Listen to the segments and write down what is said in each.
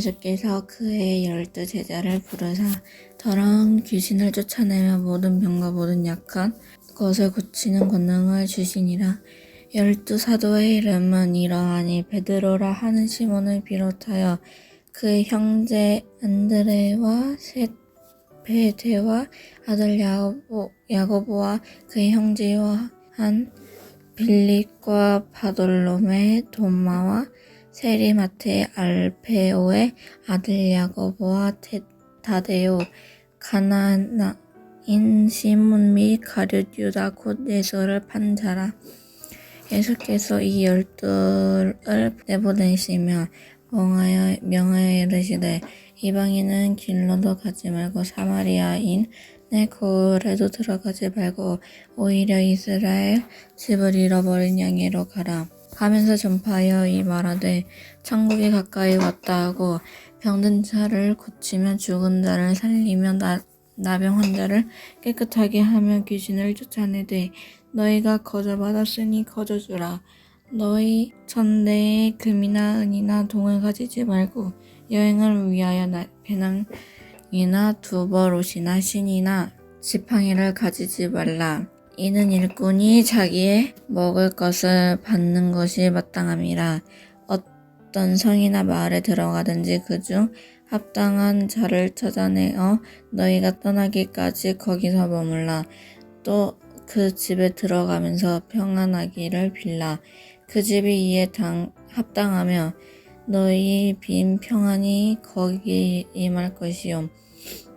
예수께서 그의 열두 제자를 부르사 더러운 귀신을 쫓아내며 모든 병과 모든 약한 것을 고치는 권능을 주시니라. 열두 사도의 이름은 이러하니 베드로라 하는 시몬을 비롯하여 그의 형제 안드레와 셋 베데와 아들 야고보, 야고보와 그의 형제 요한 빌립과 바돌로메 도마와 세리마테 알페오의 아들 야고보와 테- 다데오 가나나인 시몬 및 가룟 유다 곧 예수를 판 자라 예수께서 이 열두를 내보내시며 명하여 명하여 이르시되 이방인은 길로도 가지 말고 사마리아인 내 거울에도 들어가지 말고 오히려 이스라엘 집을 잃어버린 양이로 가라. 가면서 전파하여 이 말하되 천국이 가까이 왔다 하고 병든 자를 고치며 죽은 자를 살리며 나, 나병 환자를 깨끗하게 하며 귀신을 쫓아내되 너희가 거저 받았으니 거저 주라. 너희 전대에 금이나 은이나 동을 가지지 말고 여행을 위하여 나- 배낭이나 두벌 옷이나 신이나 지팡이를 가지지 말라. 이는 일꾼이 자기의 먹을 것을 받는 것이 마땅함이라. 어떤 성이나 마을에 들어가든지 그중 합당한 자를 찾아내어 너희가 떠나기까지 거기서 머물라. 또 그 집에 들어가면서 평안하기를 빌라. 그 집이 이에 당, 합당하며 너희 빈 평안이 거기 임할 것이요.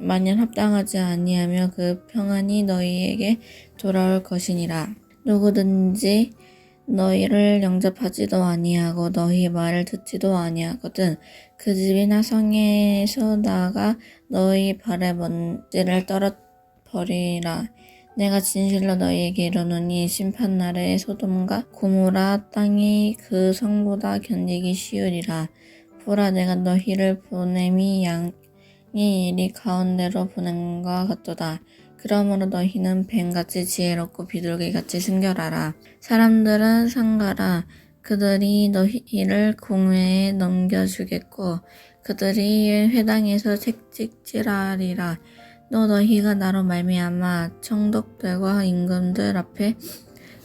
만일 합당하지 아니하며 그 평안이 너희에게 돌아올 것이니라. 누구든지 너희를 영접하지도 아니하고 너희 말을 듣지도 아니하거든 그 집이나 성에서 나가 너희 발에 먼지를 떨어 버리라. 내가 진실로 너희에게 이르노니 심판날에 소돔과 고모라 땅이 그 성보다 견디기 쉬우리라. 보라 내가 너희를 보냄이 양 이 이리 가운데로 보낸과 같도다. 그러므로 너희는 뱀같이 지혜롭고 비둘기같이 순결하라. 사람들은 상가라. 그들이 너희를 공회에 넘겨주겠고 그들이 회당에서 책찍질하리라. 또 너희가 나로 말미암아 청독들과 임금들 앞에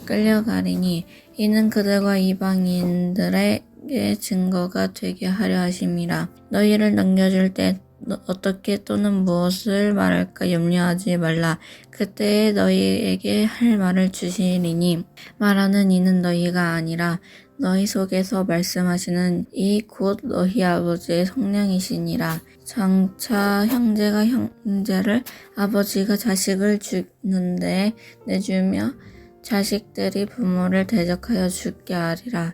끌려가리니 이는 그들과 이방인들에게 증거가 되게 하려 하심이라 너희를 넘겨줄 때 너- 어떻게 또는 무엇을 말할까 염려하지 말라 그때에 너희에게 할 말을 주시리니 말하는 이는 너희가 아니라 너희 속에서 말씀하시는 이 곧 너희 아버지의 성령이시니라. 장차 형제가 형제를 아버지가 자식을 주는데 내주며 자식들이 부모를 대적하여 죽게 하리라.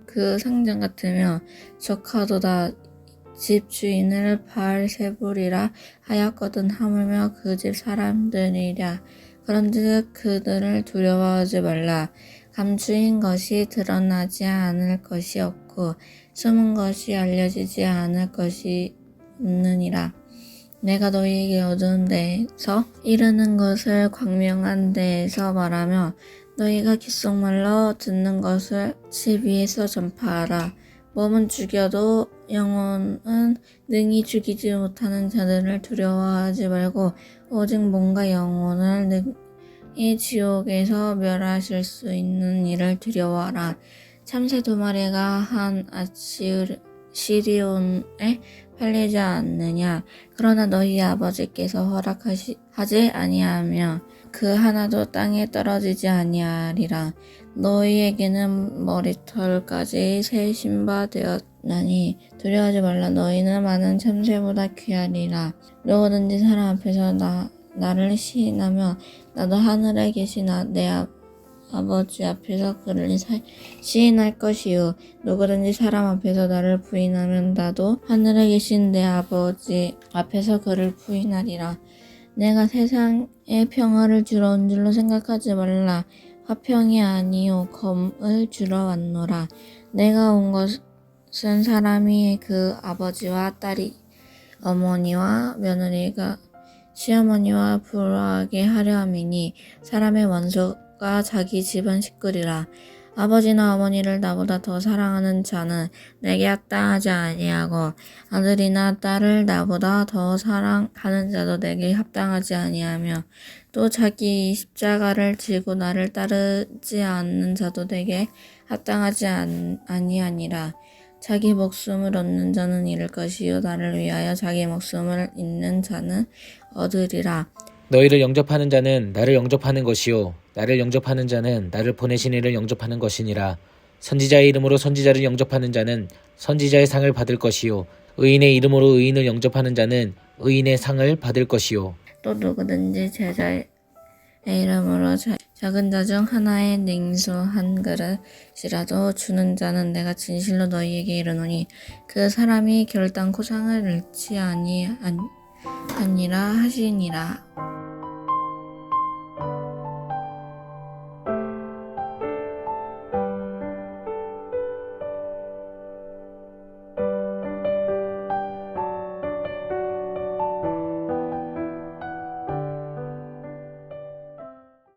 그 상전 같으며 적하도다 집 주인을 바알세불이라 하였거든 하물며 그 집 사람들이랴. 그런즉 그들을 두려워하지 말라. 감추인 것이 드러나지 않을 것이 없고 숨은 것이 알려지지 않을 것이 없느니라. 내가 너희에게 어두운 데에서 이르는 것을 광명한 데에서 말하며 너희가 귓속말로 듣는 것을 집 위에서 전파하라. 몸은 죽여도 영혼은 능히 죽이지 못하는 자들을 두려워하지 말고 오직 몸과 영혼을 능히 지옥에서 멸하실 수 있는 일을 두려워하라. 참새 두 마리가 한 아시리온에 팔리지 않느냐. 그러나 너희 아버지께서 허락하지 아니하며 그 하나도 땅에 떨어지지 아니하리라. 너희에게는 머리털까지 새 신바 되었나니 두려워하지 말라. 너희는 많은 참새보다 귀하리라. 누구든지 사람 앞에서 나, 나를 시인하며 나도 하늘에 아- 내 아- 아버지 앞에서 그를 사- 시인할 것이요. 누구든지 사람 앞에서 나를 부인하면 나도 하늘에 계신 내 아버지 앞에서 그를 부인하리라. 내가 세상에 평화를 주러 온 줄로 생각하지 말라. 화평이 아니요 검을 주러 왔노라. 내가 온 것은 사람이 그 아버지와 딸이 어머니와 며느리가 시어머니와 불화하게 하려 함이니 사람의 원수 가 자기 집안 식구리라 아버지나 어머니를 나보다 더 사랑하는 자는 내게 합당하지 아니하고 아들이나 딸을 나보다 더 사랑하는 자도 내게 합당하지 아니하며 또 자기 십자가를 지고 나를 따르지 않는 자도 내게 합당하지 안- 아니하니라. 자기 목숨을 얻는 자는 잃을 것이요 나를 위하여 자기 목숨을 잃는 자는 얻으리라. 너희를 영접하는 자는 나를 영접하는 것이요 나를 영접하는 자는 나를 보내신 이를 영접하는 것이니라. 선지자의 이름으로 선지자를 영접하는 자는 선지자의 상을 받을 것이요. 의인의 이름으로 의인을 영접하는 자는 의인의 상을 받을 것이요. 또 누구든지 제자의 이름으로 자- 작은 자 중 하나의 냉수 한 그릇이라도 주는 자는 내가 진실로 너희에게 이르노니 그 사람이 결단코 상을 잃지 아니 아니라 하시니라